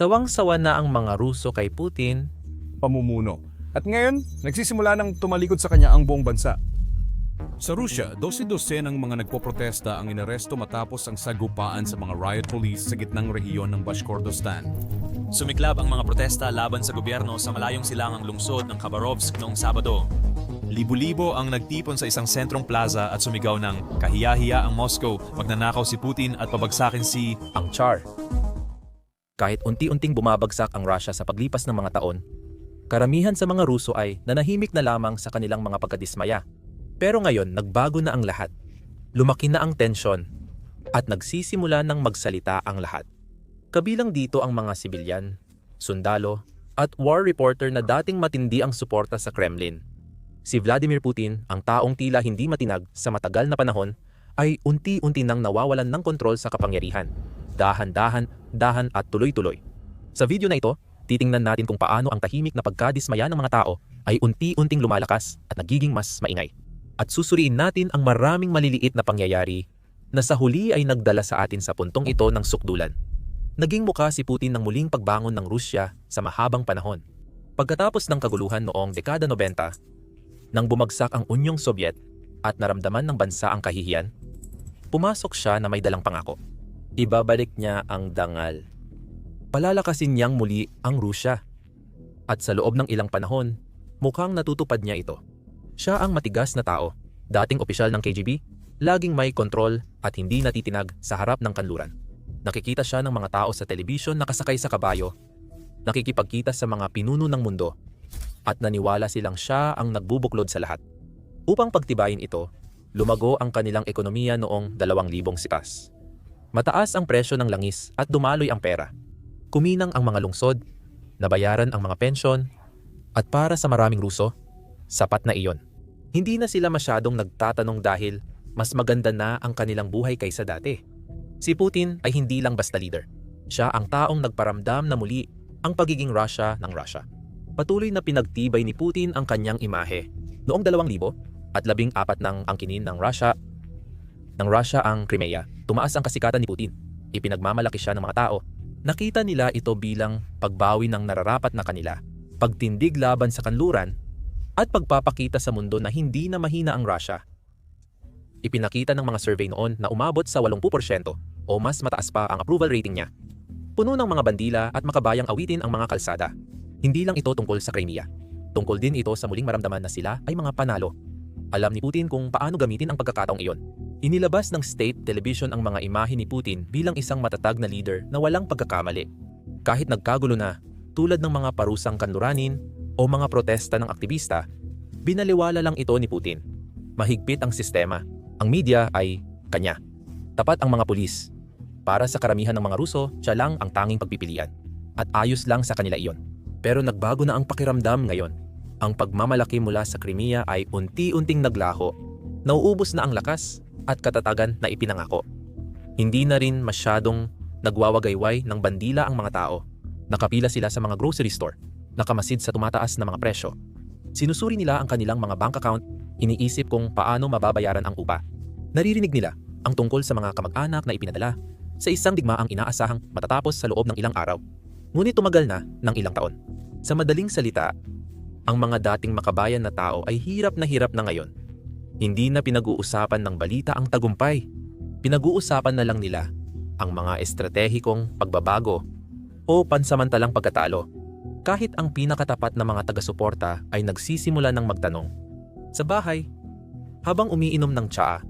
Sawang-sawa na ang mga Ruso kay Putin pamumuno. At ngayon, nagsisimula ng tumalikod sa kanya ang buong bansa. Sa Rusya, 12-12 ng mga nagpoprotesta ang inaresto matapos ang sagupaan sa mga riot police sa gitnang rehiyon ng Bashkortostan. Sumiklab ang mga protesta laban sa gobyerno sa malayong silangang lungsod ng Khabarovsk noong Sabado. Libo-libo ang nagtipon sa isang sentrong plaza at sumigaw ng kahiya-hiya ang Moscow, magnanakaw si Putin at pabagsakin si ang Tsar. Kahit unti-unting bumabagsak ang Russia sa paglipas ng mga taon, karamihan sa mga Ruso ay nanahimik na lamang sa kanilang mga pagkadismaya. Pero ngayon, nagbago na ang lahat. Lumaki na ang tensyon at nagsisimula ng magsalita ang lahat. Kabilang dito ang mga sibilyan, sundalo, at war reporter na dating matindi ang suporta sa Kremlin. Si Vladimir Putin, ang taong tila hindi matinag sa matagal na panahon, ay unti-unti nang nawawalan ng kontrol sa kapangyarihan. Dahan-dahan, dahan at tuloy-tuloy. Sa video na ito, titingnan natin kung paano ang tahimik na pagkadismaya ng mga tao ay unti-unting lumalakas at nagiging mas maingay. At susuriin natin ang maraming maliliit na pangyayari na sa huli ay nagdala sa atin sa puntong ito ng sukdulan. Naging mukha si Putin ng muling pagbangon ng Rusya sa mahabang panahon. Pagkatapos ng kaguluhan noong dekada 90, nang bumagsak ang Unyong Sobyet at naramdaman ng bansa ang kahihiyan, pumasok siya na may dalang pangako. Ibabalik niya ang dangal. Palalakasin niyang muli ang Rusya. At sa loob ng ilang panahon, mukhang natutupad niya ito. Siya ang matigas na tao, dating opisyal ng KGB, laging may kontrol at hindi natitinag sa harap ng kanluran. Nakikita siya ng mga tao sa telebisyon nakasakay sa kabayo, nakikipagkita sa mga pinuno ng mundo, at naniwala silang siya ang nagbubuklod sa lahat. Upang pagtibayin ito, lumago ang kanilang ekonomiya noong 2,000 sipas. Mataas ang presyo ng langis at dumaloy ang pera. Kuminang ang mga lungsod, nabayaran ang mga pensyon, at para sa maraming Ruso, sapat na iyon. Hindi na sila masyadong nagtatanong dahil mas maganda na ang kanilang buhay kaysa dati. Si Putin ay hindi lang basta leader. Siya ang taong nagparamdam na muli ang pagiging Russia ng Russia. Patuloy na pinagtibay ni Putin ang kanyang imahe. Noong 2000 at labing apat ng angkinin ng Russia, ng Russia ang Crimea, tumaas ang kasikatan ni Putin. Ipinagmamalaki siya ng mga tao. Nakita nila ito bilang pagbawi ng nararapat na kanila, pagtindig laban sa kanluran, at pagpapakita sa mundo na hindi na mahina ang Russia. Ipinakita ng mga survey noon na umabot sa 80% o mas mataas pa ang approval rating niya. Puno ng mga bandila at makabayang awitin ang mga kalsada. Hindi lang ito tungkol sa Crimea. Tungkol din ito sa muling maramdaman na sila ay mga panalo. Alam ni Putin kung paano gamitin ang pagkakataong iyon. Inilabas ng state television ang mga imahe ni Putin bilang isang matatag na leader na walang pagkakamali. Kahit nagkagulo na, tulad ng mga parusang kanluranin o mga protesta ng aktivista, binaliwala lang ito ni Putin. Mahigpit ang sistema. Ang media ay kanya. Tapat ang mga pulis. Para sa karamihan ng mga Ruso, siya lang ang tanging pagpipilian. At ayos lang sa kanila iyon. Pero nagbago na ang pakiramdam ngayon. Ang pagmamalaki mula sa Crimea ay unti-unting naglaho. Nauubos na ang lakas at katatagan na ipinangako. Hindi na rin masyadong nagwawagayway ng bandila ang mga tao. Nakapila sila sa mga grocery store, nakamasid sa tumataas na mga presyo. Sinusuri nila ang kanilang mga bank account, iniisip kung paano mababayaran ang upa. Naririnig nila ang tungkol sa mga kamag-anak na ipinadala sa isang digmaang inaasahang matatapos sa loob ng ilang araw. Ngunit tumagal na ng ilang taon. Sa madaling salita, ang mga dating makabayan na tao ay hirap na hirap na ngayon. Hindi na pinag-uusapan ng balita ang tagumpay. Pinag-uusapan na lang nila ang mga estratehikong pagbabago o pansamantalang pagkatalo. Kahit ang pinakatapat na mga taga-suporta ay nagsisimula ng magtanong. Sa bahay, habang umiinom ng tsaa,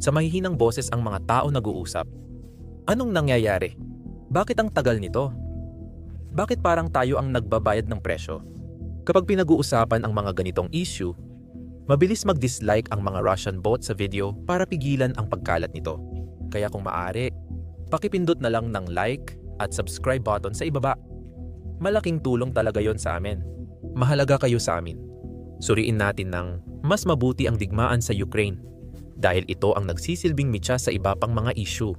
sa mahihinang boses ang mga tao nag-uusap. Anong nangyayari? Bakit ang tagal nito? Bakit parang tayo ang nagbabayad ng presyo? Kapag pinag-uusapan ang mga ganitong issue, mabilis mag-dislike ang mga Russian bot sa video para pigilan ang pagkalat nito. Kaya kung maaari, pakipindot na lang ng like at subscribe button sa ibaba. Malaking tulong talaga yon sa amin. Mahalaga kayo sa amin. Suriin natin ng mas mabuti ang digmaan sa Ukraine dahil ito ang nagsisilbing mitya sa iba pang mga issue.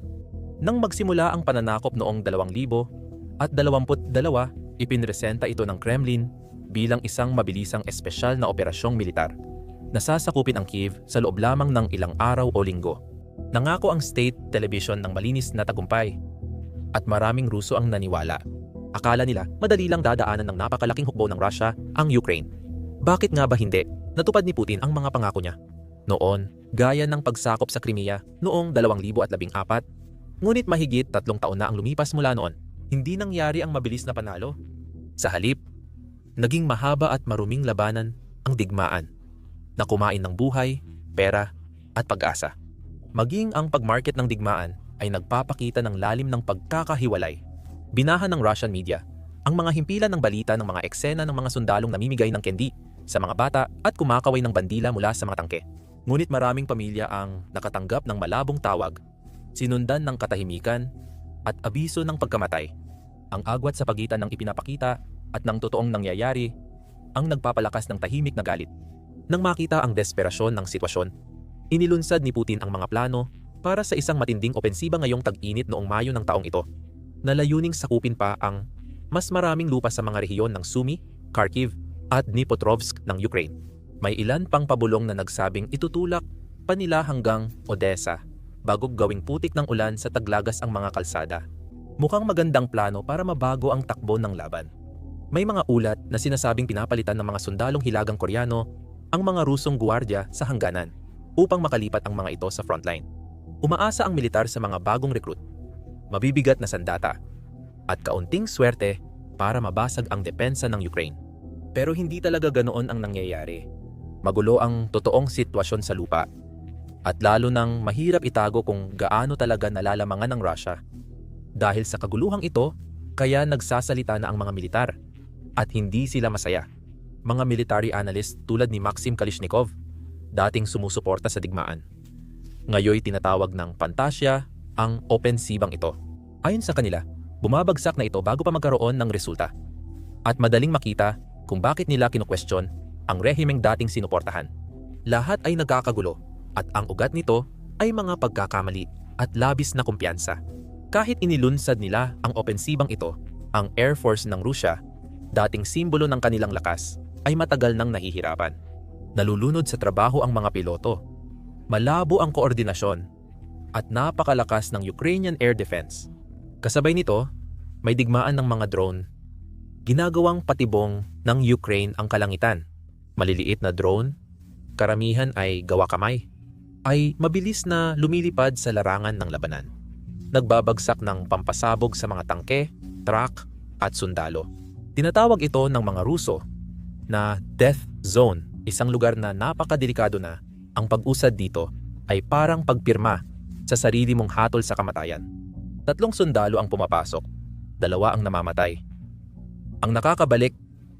Nang magsimula ang pananakop noong 2000 at 22, ipinresenta ito ng Kremlin bilang isang mabilisang espesyal na operasyong militar. Nasasakupin ang Kiev sa loob lamang ng ilang araw o linggo. Nangako ang state television ng malinis na tagumpay at maraming Ruso ang naniwala. Akala nila madali lang dadaanan ng napakalaking hukbo ng Russia ang Ukraine. Bakit nga ba hindi? Natupad ni Putin ang mga pangako niya. Noon, gaya ng pagsakop sa Crimea noong 2014, ngunit mahigit tatlong taon na ang lumipas mula noon, hindi nangyari ang mabilis na panalo. Sa halip, naging mahaba at maruming labanan ang digmaan na kumain ng buhay, pera at pag-asa. Maging ang pagmarket ng digmaan ay nagpapakita ng lalim ng pagkakahiwalay. Binahan ng Russian media ang mga himpilan ng balita ng mga eksena ng mga sundalong namimigay ng kendi sa mga bata at kumakaway ng bandila mula sa mga tangke. Ngunit maraming pamilya ang nakatanggap ng malabong tawag, sinundan ng katahimikan at abiso ng pagkamatay. Ang agwat sa pagitan ng ipinapakita at ng totoong nangyayari ang nagpapalakas ng tahimik na galit. Nang makita ang desperasyon ng sitwasyon, inilunsad ni Putin ang mga plano para sa isang matinding opensiba ngayong tag-init noong Mayo ng taong ito, na layuning sakupin pa ang mas maraming lupa sa mga rehiyon ng Sumy, Kharkiv at Dnipropetrovsk ng Ukraine. May ilan pang pabulong na nagsabing itutulak pa nila hanggang Odessa bago gawing putik ng ulan sa taglagas ang mga kalsada. Mukhang magandang plano para mabago ang takbo ng laban. May mga ulat na sinasabing pinapalitan ng mga sundalong hilagang Koreano ang mga Rusong guwardiya sa hangganan upang makalipat ang mga ito sa frontline. Umaasa ang militar sa mga bagong recruit, mabibigat na sandata, at kaunting swerte para mabasag ang depensa ng Ukraine. Pero hindi talaga ganoon ang nangyayari. Magulo ang totoong sitwasyon sa lupa. At lalo nang mahirap itago kung gaano talaga nalalamangan ng Russia. Dahil sa kaguluhang ito, kaya nagsasalita na ang mga militar. At hindi sila masaya. Mga military analyst tulad ni Maxim Kalishnikov, dating sumusuporta sa digmaan. Ngayoy tinatawag ng pantasya ang opensibang ito. Ayon sa kanila, bumabagsak na ito bago pa magkaroon ng resulta. At madaling makita kung bakit nila kinukwestiyon ang rehimeng dating sinuportahan. Lahat ay nagkakagulo at ang ugat nito ay mga pagkakamali at labis na kumpiyansa. Kahit inilunsad nila ang opensibang ito, ang Air Force ng Rusya, dating simbolo ng kanilang lakas, ay matagal nang nahihirapan. Nalulunod sa trabaho ang mga piloto. Malabo ang koordinasyon at napakalakas ng Ukrainian Air Defense. Kasabay nito, may digmaan ng mga drone. Ginagawang patibong ng Ukraine ang kalangitan. Maliliit na drone, karamihan ay gawa kamay, ay mabilis na lumilipad sa larangan ng labanan. Nagbabagsak ng pampasabog sa mga tangke, truck at sundalo. Tinatawag ito ng mga Ruso na death zone, isang lugar na napakadelikado na ang pag-usad dito ay parang pagpirma sa sarili mong hatol sa kamatayan. Tatlong sundalo ang pumapasok, dalawa ang namamatay. Ang nakakabalik,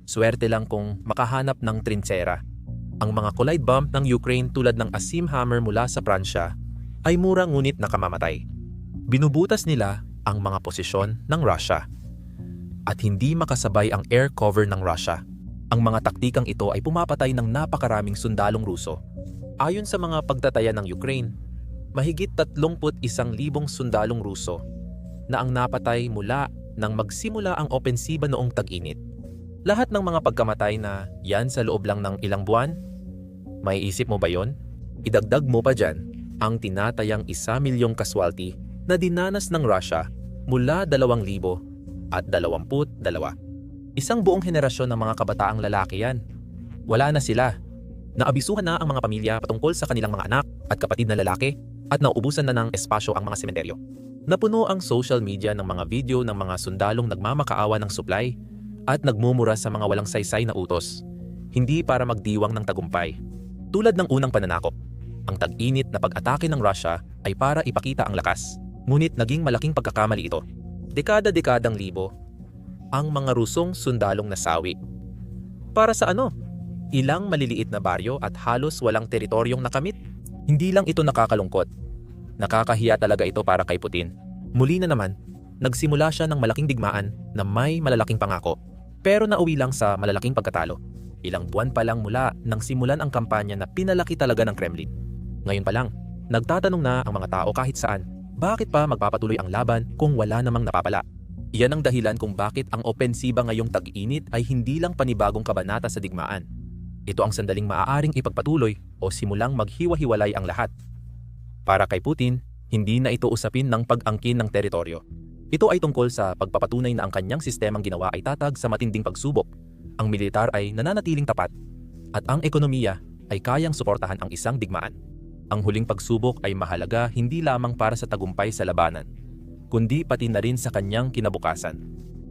swerte lang kung makahanap ng trinsera. Ang mga collide bomb ng Ukraine tulad ng Asim Hammer mula sa Pransya ay mura ngunit nakamamatay. Binubutas nila ang mga posisyon ng Russia. At hindi makasabay ang air cover ng Russia. Ang mga taktikang ito ay pumapatay ng napakaraming sundalong Ruso. Ayon sa mga pagtataya ng Ukraine, mahigit 31,000 sundalong Ruso na ang napatay mula nang magsimula ang opensiba noong tag-init. Lahat ng mga pagkamatay na yan sa loob lang ng ilang buwan, may isip mo ba yon? Idagdag mo pa dyan ang tinatayang isa milyong casualty na dinanas ng Russia mula 2,000 at 22. Isang buong henerasyon ng mga kabataang lalaki yan. Wala na sila. Naabisuhan na ang mga pamilya patungkol sa kanilang mga anak at kapatid na lalaki at nauubusan na ng espasyo ang mga sementeryo. Napuno ang social media ng mga video ng mga sundalong nagmamakaawa ng supply at nagmumura sa mga walang saysay na utos, hindi para magdiwang ng tagumpay. Tulad ng unang pananakop, ang tag-init na pag-atake ng Russia ay para ipakita ang lakas, ngunit naging malaking pagkakamali ito. Dekada-dekadang libo, ang mga Rusong sundalong nasawi. Para sa ano? Ilang maliliit na baryo at halos walang teritoryong nakamit? Hindi lang ito nakakalungkot, Nakakahiya talaga ito para kay Putin. Muli na naman, nagsimula siya ng malaking digmaan na may malalaking pangako. Pero nauwi lang sa malalaking pagkatalo. Ilang buwan pa lang mula nang simulan ang kampanya na pinalaki talaga ng Kremlin. Ngayon pa lang, nagtatanong na ang mga tao kahit saan, bakit pa magpapatuloy ang laban kung wala namang napapala? Iyan ang dahilan kung bakit ang opensiba ngayong tag-init ay hindi lang panibagong kabanata sa digmaan. Ito ang sandaling maaaring ipagpatuloy o simulang maghiwa-hiwalay ang lahat para kay Putin, hindi na ito usapin ng pag-angkin ng teritoryo. Ito ay tungkol sa pagpapatunay na ang kanyang sistemang ginawa ay tatag sa matinding pagsubok. Ang militar ay nananatiling tapat at ang ekonomiya ay kayang suportahan ang isang digmaan. Ang huling pagsubok ay mahalaga hindi lamang para sa tagumpay sa labanan, kundi pati na rin sa kanyang kinabukasan.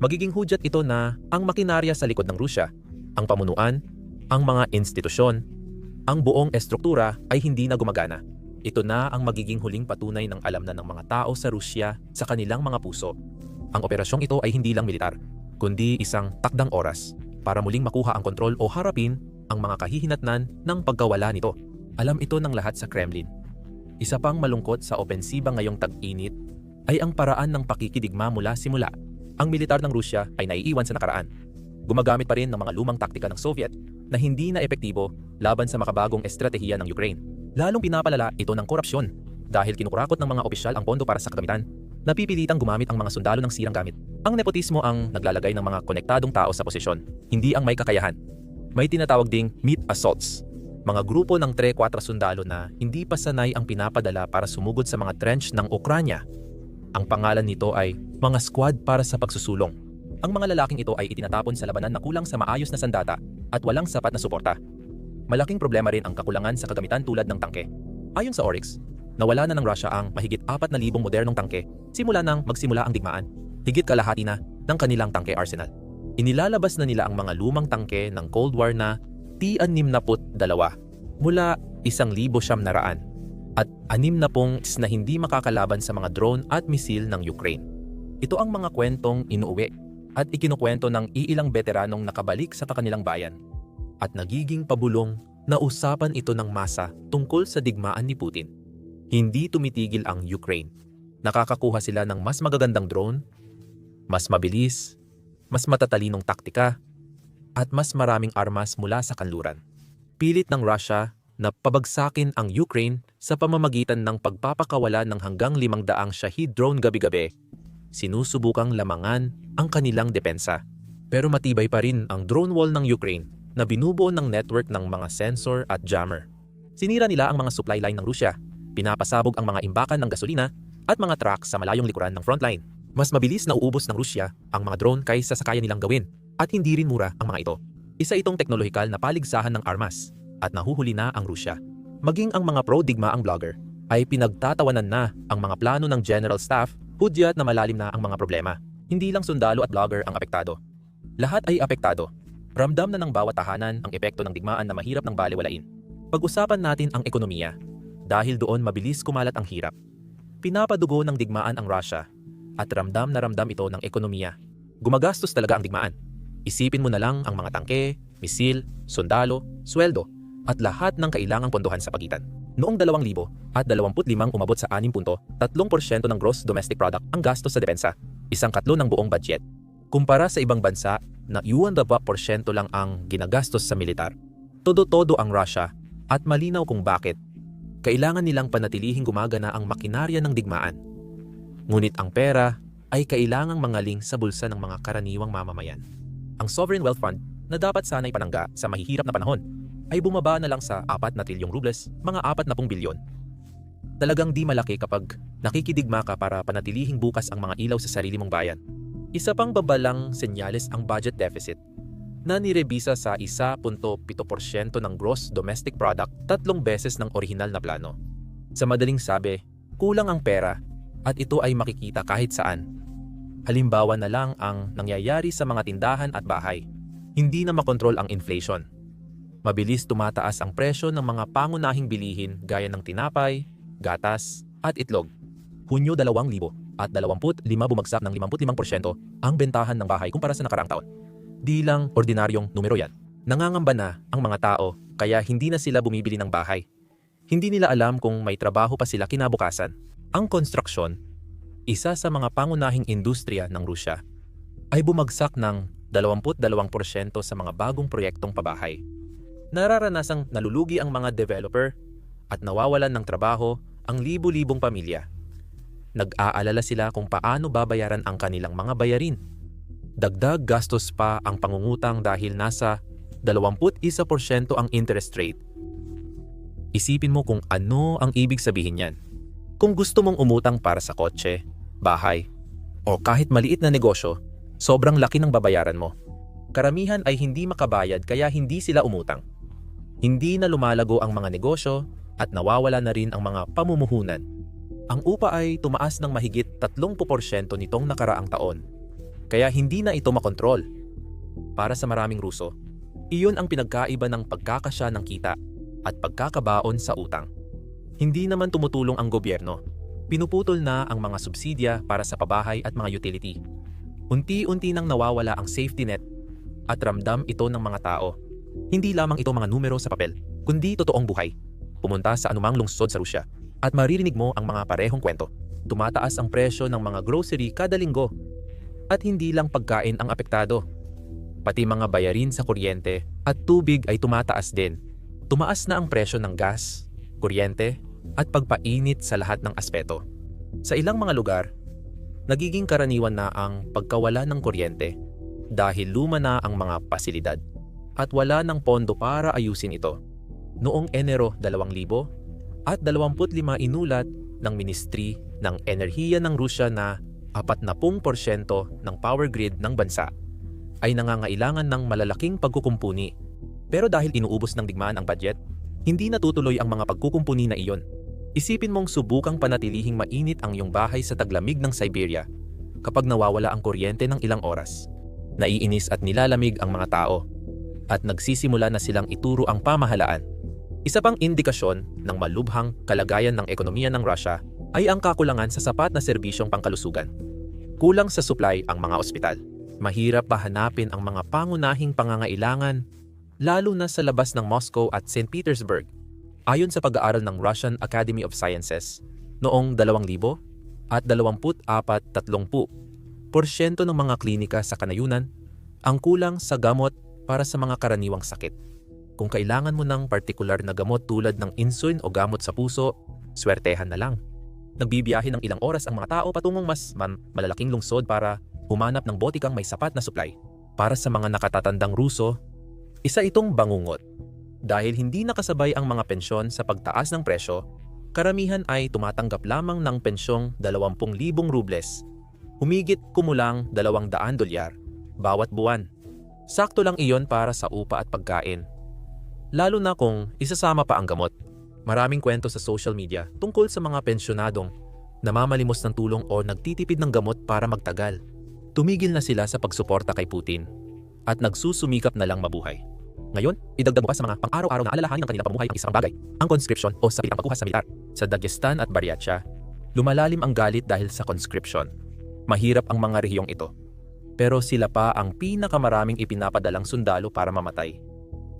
Magiging hudyat ito na ang makinarya sa likod ng Rusya, ang pamunuan, ang mga institusyon, ang buong estruktura ay hindi na gumagana. Ito na ang magiging huling patunay ng alam na ng mga tao sa Rusya sa kanilang mga puso. Ang operasyong ito ay hindi lang militar, kundi isang takdang oras para muling makuha ang kontrol o harapin ang mga kahihinatnan ng pagkawala nito. Alam ito ng lahat sa Kremlin. Isa pang malungkot sa opensiba ngayong tag-init ay ang paraan ng pakikidigma mula simula. Ang militar ng Rusya ay naiiwan sa nakaraan. Gumagamit pa rin ng mga lumang taktika ng Soviet na hindi na epektibo laban sa makabagong estratehiya ng Ukraine. Lalong pinapalala ito ng korupsyon dahil kinukurakot ng mga opisyal ang pondo para sa kagamitan. Napipilitang gumamit ang mga sundalo ng sirang gamit. Ang nepotismo ang naglalagay ng mga konektadong tao sa posisyon, hindi ang may kakayahan. May tinatawag ding meat assaults. Mga grupo ng 3-4 sundalo na hindi pa sanay ang pinapadala para sumugod sa mga trench ng Ukranya. Ang pangalan nito ay mga squad para sa pagsusulong. Ang mga lalaking ito ay itinatapon sa labanan na kulang sa maayos na sandata at walang sapat na suporta. Malaking problema rin ang kakulangan sa kagamitan tulad ng tangke. Ayon sa Oryx, nawala na ng Russia ang mahigit 4,000 modernong tangke simula nang magsimula ang digmaan. Higit kalahati na ng kanilang tangke arsenal. Inilalabas na nila ang mga lumang tangke ng Cold War na T-62 mula 1,000 na raan at 60 na hindi makakalaban sa mga drone at misil ng Ukraine. Ito ang mga kwentong inuuwi at ikinukwento ng iilang veteranong nakabalik sa kanilang bayan at nagiging pabulong na usapan ito ng masa tungkol sa digmaan ni Putin. Hindi tumitigil ang Ukraine. Nakakakuha sila ng mas magagandang drone, mas mabilis, mas matatalinong taktika, at mas maraming armas mula sa kanluran. Pilit ng Russia na pabagsakin ang Ukraine sa pamamagitan ng pagpapakawala ng hanggang limang daang Shahid drone gabi-gabi. Sinusubukang lamangan ang kanilang depensa. Pero matibay pa rin ang drone wall ng Ukraine na binubuo ng network ng mga sensor at jammer. Sinira nila ang mga supply line ng Rusya, pinapasabog ang mga imbakan ng gasolina at mga truck sa malayong likuran ng frontline. Mas mabilis na uubos ng Rusya ang mga drone kaysa sa kaya nilang gawin at hindi rin mura ang mga ito. Isa itong teknolohikal na paligsahan ng armas at nahuhuli na ang Rusya. Maging ang mga pro-digma ang blogger ay pinagtatawanan na ang mga plano ng general staff, hudyat na malalim na ang mga problema. Hindi lang sundalo at blogger ang apektado. Lahat ay apektado Ramdam na ng bawat tahanan ang epekto ng digmaan na mahirap ng baliwalain. Pag-usapan natin ang ekonomiya. Dahil doon mabilis kumalat ang hirap. Pinapadugo ng digmaan ang Russia at ramdam na ramdam ito ng ekonomiya. Gumagastos talaga ang digmaan. Isipin mo na lang ang mga tangke, misil, sundalo, sweldo at lahat ng kailangang pondohan sa pagitan. Noong 2000 at 25 umabot sa 6.3% ng gross domestic product ang gastos sa depensa, isang katlo ng buong budget. Kumpara sa ibang bansa na 1% lang ang ginagastos sa militar. Todo-todo ang Russia at malinaw kung bakit. Kailangan nilang panatilihing gumagana ang makinarya ng digmaan. Ngunit ang pera ay kailangang mangaling sa bulsa ng mga karaniwang mamamayan. Ang Sovereign Wealth Fund na dapat sana'y panangga sa mahihirap na panahon ay bumaba na lang sa 4 na trilyong rubles, mga 40 bilyon. Talagang di malaki kapag nakikidigma ka para panatilihing bukas ang mga ilaw sa sarili mong bayan. Isa pang babalang senyales ang budget deficit na nirebisa sa 1.7% ng gross domestic product tatlong beses ng orihinal na plano. Sa madaling sabi, kulang ang pera at ito ay makikita kahit saan. Halimbawa na lang ang nangyayari sa mga tindahan at bahay. Hindi na makontrol ang inflation. Mabilis tumataas ang presyo ng mga pangunahing bilihin gaya ng tinapay, gatas, at itlog. Hunyo 2000 at 25 bumagsak ng 55% ang bentahan ng bahay kumpara sa nakaraang taon. Di lang ordinaryong numero yan. Nangangamba na ang mga tao kaya hindi na sila bumibili ng bahay. Hindi nila alam kung may trabaho pa sila kinabukasan. Ang konstruksyon, isa sa mga pangunahing industriya ng Rusya, ay bumagsak ng 22% sa mga bagong proyektong pabahay. Nararanasang nalulugi ang mga developer at nawawalan ng trabaho ang libu-libong pamilya nag-aalala sila kung paano babayaran ang kanilang mga bayarin. Dagdag gastos pa ang pangungutang dahil nasa 21% ang interest rate. Isipin mo kung ano ang ibig sabihin niyan. Kung gusto mong umutang para sa kotse, bahay, o kahit maliit na negosyo, sobrang laki ng babayaran mo. Karamihan ay hindi makabayad kaya hindi sila umutang. Hindi na lumalago ang mga negosyo at nawawala na rin ang mga pamumuhunan. Ang upa ay tumaas ng mahigit 30% nitong nakaraang taon. Kaya hindi na ito makontrol. Para sa maraming Ruso, iyon ang pinagkaiba ng pagkakasya ng kita at pagkakabaon sa utang. Hindi naman tumutulong ang gobyerno. Pinuputol na ang mga subsidya para sa pabahay at mga utility. Unti-unti nang nawawala ang safety net at ramdam ito ng mga tao. Hindi lamang ito mga numero sa papel, kundi totoong buhay. Pumunta sa anumang lungsod sa Rusya at maririnig mo ang mga parehong kwento. Tumataas ang presyo ng mga grocery kada linggo. At hindi lang pagkain ang apektado. Pati mga bayarin sa kuryente at tubig ay tumataas din. Tumaas na ang presyo ng gas, kuryente, at pagpainit sa lahat ng aspeto. Sa ilang mga lugar, nagiging karaniwan na ang pagkawala ng kuryente dahil luma na ang mga pasilidad at wala ng pondo para ayusin ito. Noong Enero 2000 at 25 inulat ng Ministry ng Enerhiya ng Rusya na 40% ng power grid ng bansa ay nangangailangan ng malalaking pagkukumpuni. Pero dahil inuubos ng digmaan ang budget, hindi natutuloy ang mga pagkukumpuni na iyon. Isipin mong subukang panatilihing mainit ang iyong bahay sa taglamig ng Siberia kapag nawawala ang kuryente ng ilang oras. Naiinis at nilalamig ang mga tao at nagsisimula na silang ituro ang pamahalaan. Isa pang indikasyon ng malubhang kalagayan ng ekonomiya ng Russia ay ang kakulangan sa sapat na serbisyong pangkalusugan. Kulang sa supply ang mga ospital. Mahirap pa hanapin ang mga pangunahing pangangailangan lalo na sa labas ng Moscow at St. Petersburg. Ayon sa pag-aaral ng Russian Academy of Sciences, noong 2000 at 24-30 porsyento ng mga klinika sa kanayunan ang kulang sa gamot para sa mga karaniwang sakit. Kung kailangan mo ng partikular na gamot tulad ng insulin o gamot sa puso, swertehan na lang. Nagbibiyahe ng ilang oras ang mga tao patungong mas man malalaking lungsod para humanap ng botikang may sapat na supply. Para sa mga nakatatandang Ruso, isa itong bangungot. Dahil hindi nakasabay ang mga pensyon sa pagtaas ng presyo, karamihan ay tumatanggap lamang ng pensyong 20,000 rubles, humigit kumulang 200 dolyar, bawat buwan. Sakto lang iyon para sa upa at pagkain. Lalo na kung isasama pa ang gamot. Maraming kwento sa social media tungkol sa mga pensyonadong namamalimos ng tulong o nagtitipid ng gamot para magtagal. Tumigil na sila sa pagsuporta kay Putin at nagsusumikap na lang mabuhay. Ngayon, idagdag mo pa sa mga pang-araw-araw na alalahanin ng kanilang pamumuhay ang isang bagay, ang conscription o sa pagkuha sa militar. Sa Dagestan at Buryatia, lumalalim ang galit dahil sa conscription. Mahirap ang mga rehiyong ito. Pero sila pa ang pinakamaraming ipinapadalang sundalo para mamatay.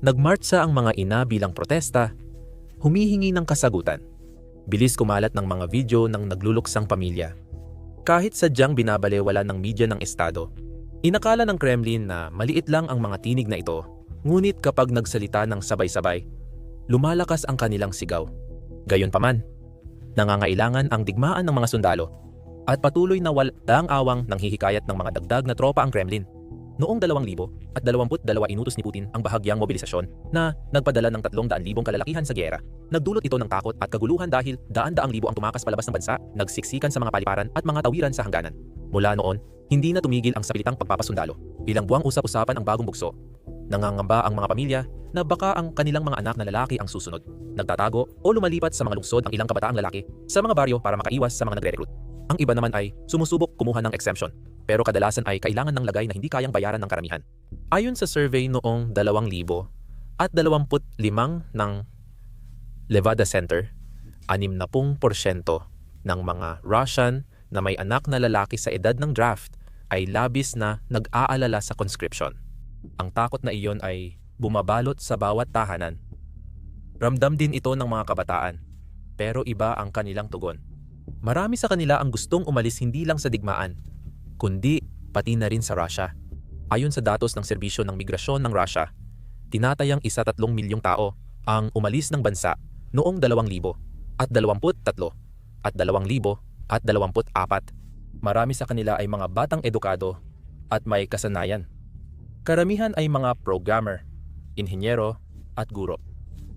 Nagmartsa ang mga ina bilang protesta, humihingi ng kasagutan. Bilis kumalat ng mga video ng nagluluksang pamilya. Kahit sadyang binabalewala ng media ng Estado, inakala ng Kremlin na maliit lang ang mga tinig na ito Ngunit kapag nagsalita ng sabay-sabay, lumalakas ang kanilang sigaw. Gayunpaman, nangangailangan ang digmaan ng mga sundalo at patuloy na walang awang nang hihikayat ng mga dagdag na tropa ang Kremlin. Noong 2000 at 22 inutos ni Putin ang bahagyang mobilisasyon na nagpadala ng 300,000 kalalakihan sa gyera. Nagdulot ito ng takot at kaguluhan dahil daan-daang libo ang tumakas palabas ng bansa, nagsiksikan sa mga paliparan at mga tawiran sa hangganan. Mula noon, hindi na tumigil ang sapilitang pagpapasundalo. Ilang buwang usap-usapan ang bagong bugso Nangangamba ang mga pamilya na baka ang kanilang mga anak na lalaki ang susunod. Nagtatago o lumalipat sa mga lungsod ang ilang kabataang lalaki sa mga baryo para makaiwas sa mga nagre-recruit. Ang iba naman ay sumusubok kumuha ng exemption, pero kadalasan ay kailangan ng lagay na hindi kayang bayaran ng karamihan. Ayon sa survey noong 2000 at 25 ng Levada Center, 60% ng mga Russian na may anak na lalaki sa edad ng draft ay labis na nag-aalala sa conscription. Ang takot na iyon ay bumabalot sa bawat tahanan. Ramdam din ito ng mga kabataan, pero iba ang kanilang tugon. Marami sa kanila ang gustong umalis hindi lang sa digmaan, kundi pati na rin sa Russia. Ayon sa datos ng Serbisyo ng Migrasyon ng Russia, tinatayang isa tatlong milyong tao ang umalis ng bansa noong 2000 at 23 at 2000 at 24. Marami sa kanila ay mga batang edukado at may kasanayan. Karamihan ay mga programmer, inhenyero at guro.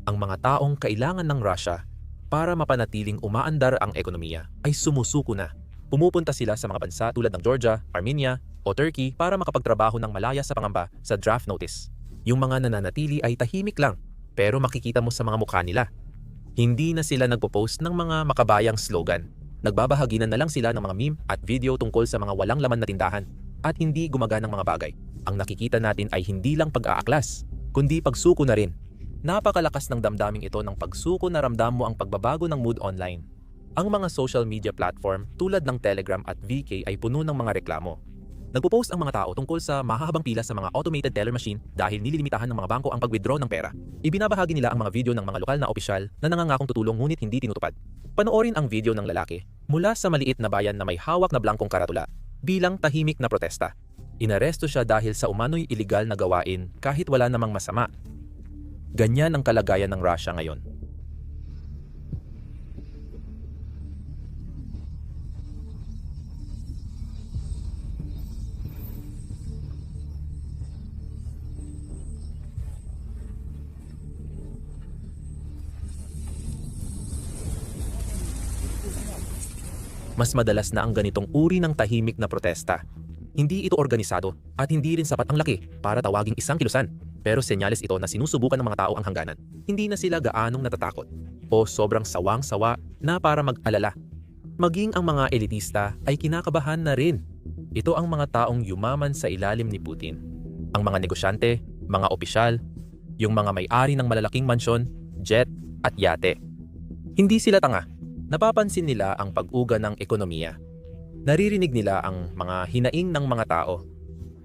Ang mga taong kailangan ng Russia para mapanatiling umaandar ang ekonomiya ay sumusuko na. Pumupunta sila sa mga bansa tulad ng Georgia, Armenia, o Turkey para makapagtrabaho ng malaya sa pangamba sa draft notice. Yung mga nananatili ay tahimik lang, pero makikita mo sa mga mukha nila. Hindi na sila nagpo-post ng mga makabayang slogan. Nagbabahagi na na lang sila ng mga meme at video tungkol sa mga walang laman na tindahan at hindi gumaganang mga bagay. Ang nakikita natin ay hindi lang pag-aaklas, kundi pagsuko na rin. Napakalakas ng damdaming ito ng pagsuko na ramdam mo ang pagbabago ng mood online. Ang mga social media platform tulad ng Telegram at VK ay puno ng mga reklamo. Nagpo-post ang mga tao tungkol sa mahahabang pila sa mga automated teller machine dahil nililimitahan ng mga bangko ang pag-withdraw ng pera. Ibinabahagi nila ang mga video ng mga lokal na opisyal na nangangakong tutulong ngunit hindi tinutupad. Panoorin ang video ng lalaki mula sa maliit na bayan na may hawak na blangkong karatula bilang tahimik na protesta. Inaresto siya dahil sa umano'y iligal na gawain kahit wala namang masama. Ganyan ang kalagayan ng Russia ngayon. mas madalas na ang ganitong uri ng tahimik na protesta. Hindi ito organisado at hindi rin sapat ang laki para tawaging isang kilusan. Pero senyales ito na sinusubukan ng mga tao ang hangganan. Hindi na sila gaanong natatakot o sobrang sawang-sawa na para mag-alala. Maging ang mga elitista ay kinakabahan na rin. Ito ang mga taong yumaman sa ilalim ni Putin. Ang mga negosyante, mga opisyal, yung mga may-ari ng malalaking mansyon, jet at yate. Hindi sila tanga napapansin nila ang pag-uga ng ekonomiya. Naririnig nila ang mga hinaing ng mga tao.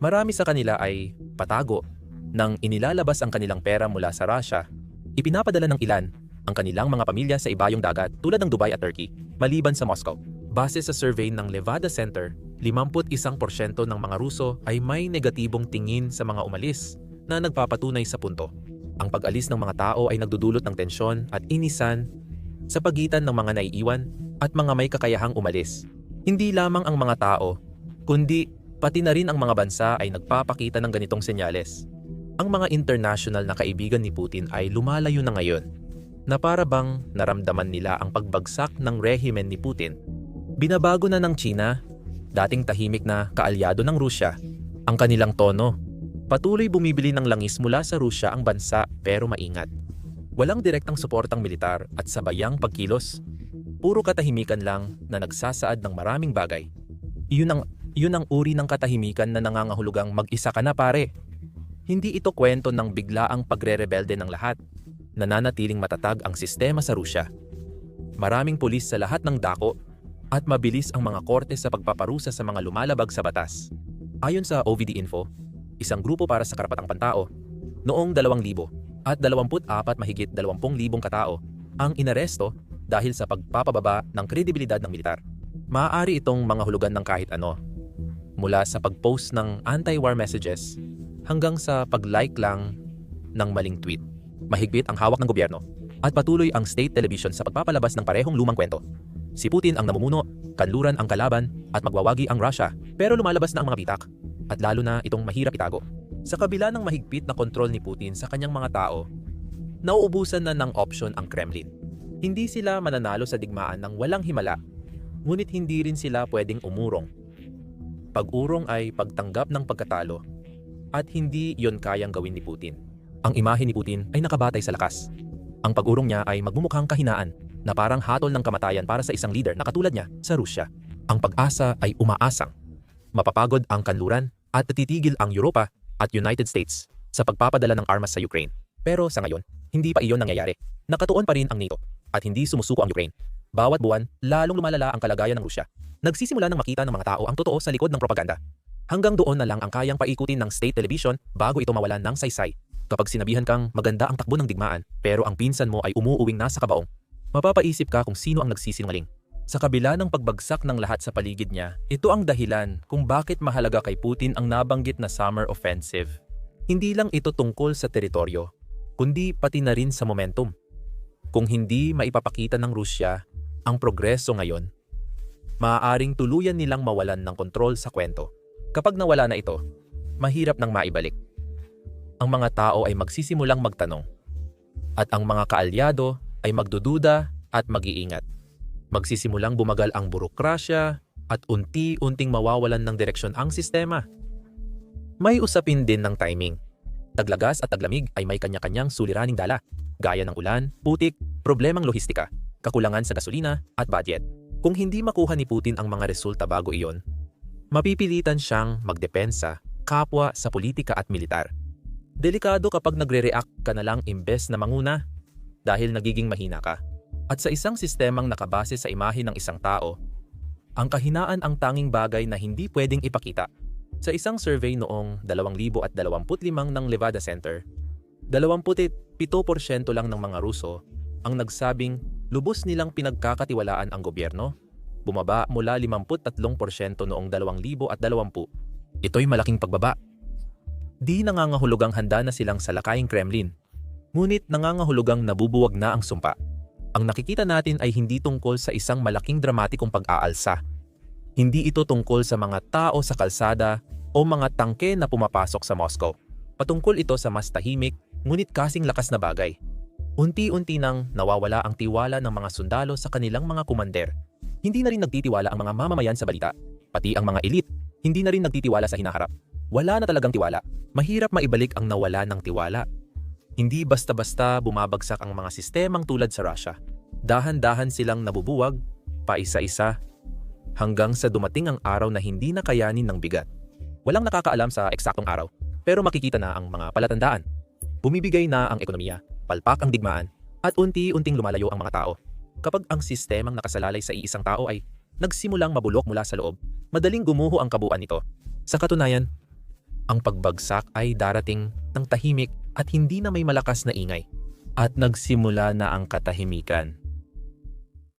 Marami sa kanila ay patago nang inilalabas ang kanilang pera mula sa Russia. Ipinapadala ng ilan ang kanilang mga pamilya sa ibayong dagat tulad ng Dubai at Turkey, maliban sa Moscow. Base sa survey ng Levada Center, 51% ng mga Ruso ay may negatibong tingin sa mga umalis na nagpapatunay sa punto. Ang pag-alis ng mga tao ay nagdudulot ng tensyon at inisan sa pagitan ng mga naiiwan at mga may kakayahang umalis. Hindi lamang ang mga tao, kundi pati na rin ang mga bansa ay nagpapakita ng ganitong senyales. Ang mga international na kaibigan ni Putin ay lumalayo na ngayon na para bang naramdaman nila ang pagbagsak ng rehimen ni Putin. Binabago na ng China, dating tahimik na kaalyado ng Rusya, ang kanilang tono. Patuloy bumibili ng langis mula sa Rusya ang bansa pero maingat. Walang direktang suportang militar at sabayang pagkilos. Puro katahimikan lang na nagsasaad ng maraming bagay. Iyon ang, iyon ang uri ng katahimikan na nangangahulugang mag-isa ka na pare. Hindi ito kwento ng biglaang pagre-rebelde ng lahat. Nananatiling matatag ang sistema sa Rusya. Maraming pulis sa lahat ng dako at mabilis ang mga korte sa pagpaparusa sa mga lumalabag sa batas. Ayon sa OVD Info, isang grupo para sa karapatang pantao, noong 2000 at 24 mahigit 20,000 katao ang inaresto dahil sa pagpapababa ng kredibilidad ng militar. Maaari itong mga hulugan ng kahit ano, mula sa pag-post ng anti-war messages hanggang sa pag-like lang ng maling tweet. Mahigpit ang hawak ng gobyerno at patuloy ang state television sa pagpapalabas ng parehong lumang kwento. Si Putin ang namumuno, kanluran ang kalaban at magwawagi ang Russia pero lumalabas na ang mga bitak at lalo na itong mahirap itago. Sa kabila ng mahigpit na kontrol ni Putin sa kanyang mga tao, nauubusan na ng option ang Kremlin. Hindi sila mananalo sa digmaan ng walang himala, ngunit hindi rin sila pwedeng umurong. Pag-urong ay pagtanggap ng pagkatalo at hindi yon kayang gawin ni Putin. Ang imahe ni Putin ay nakabatay sa lakas. Ang pag-urong niya ay magmumukhang kahinaan na parang hatol ng kamatayan para sa isang leader na katulad niya sa Rusya. Ang pag-asa ay umaasang. Mapapagod ang kanluran at titigil ang Europa at United States sa pagpapadala ng armas sa Ukraine. Pero sa ngayon, hindi pa iyon nangyayari. Nakatuon pa rin ang NATO at hindi sumusuko ang Ukraine. Bawat buwan, lalong lumalala ang kalagayan ng Rusya. Nagsisimula ng makita ng mga tao ang totoo sa likod ng propaganda. Hanggang doon na lang ang kayang paikutin ng state television bago ito mawalan ng saysay. Kapag sinabihan kang maganda ang takbo ng digmaan pero ang pinsan mo ay umuuwing nasa kabaong, mapapaisip ka kung sino ang nagsisinungaling. Sa kabila ng pagbagsak ng lahat sa paligid niya, ito ang dahilan kung bakit mahalaga kay Putin ang nabanggit na summer offensive. Hindi lang ito tungkol sa teritoryo, kundi pati na rin sa momentum. Kung hindi maipapakita ng Rusya ang progreso ngayon, maaaring tuluyan nilang mawalan ng kontrol sa kwento. Kapag nawala na ito, mahirap nang maibalik. Ang mga tao ay magsisimulang magtanong at ang mga kaalyado ay magdududa at mag-iingat. Magsisimulang bumagal ang burokrasya at unti-unting mawawalan ng direksyon ang sistema. May usapin din ng timing. Taglagas at taglamig ay may kanya-kanyang suliraning dala, gaya ng ulan, putik, problemang lohistika, kakulangan sa gasolina at budget. Kung hindi makuha ni Putin ang mga resulta bago iyon, mapipilitan siyang magdepensa, kapwa sa politika at militar. Delikado kapag nagre-react ka na lang imbes na manguna dahil nagiging mahina ka. At sa isang sistemang nakabase sa imahe ng isang tao, ang kahinaan ang tanging bagay na hindi pwedeng ipakita. Sa isang survey noong 2025 ng Levada Center, 27% lang ng mga Ruso ang nagsabing lubos nilang pinagkakatiwalaan ang gobyerno, bumaba mula 53% noong 2020. Ito'y malaking pagbaba. Di nangangahulugang handa na silang salakaying Kremlin, ngunit nangangahulugang nabubuwag na ang sumpa. Ang nakikita natin ay hindi tungkol sa isang malaking dramatikong pag-aalsa. Hindi ito tungkol sa mga tao sa kalsada o mga tangke na pumapasok sa Moscow. Patungkol ito sa mas tahimik, ngunit kasing lakas na bagay. Unti-unti nang nawawala ang tiwala ng mga sundalo sa kanilang mga kumander. Hindi na rin nagtitiwala ang mga mamamayan sa balita. Pati ang mga elite, hindi na rin nagtitiwala sa hinaharap. Wala na talagang tiwala. Mahirap maibalik ang nawala ng tiwala. Hindi basta-basta bumabagsak ang mga sistemang tulad sa Russia. Dahan-dahan silang nabubuwag, paisa-isa, hanggang sa dumating ang araw na hindi na kayanin ng bigat. Walang nakakaalam sa eksaktong araw, pero makikita na ang mga palatandaan. Bumibigay na ang ekonomiya, palpak ang digmaan, at unti-unting lumalayo ang mga tao. Kapag ang sistemang nakasalalay sa iisang tao ay nagsimulang mabulok mula sa loob, madaling gumuho ang kabuuan nito. Sa katunayan, ang pagbagsak ay darating ng tahimik at hindi na may malakas na ingay. At nagsimula na ang katahimikan.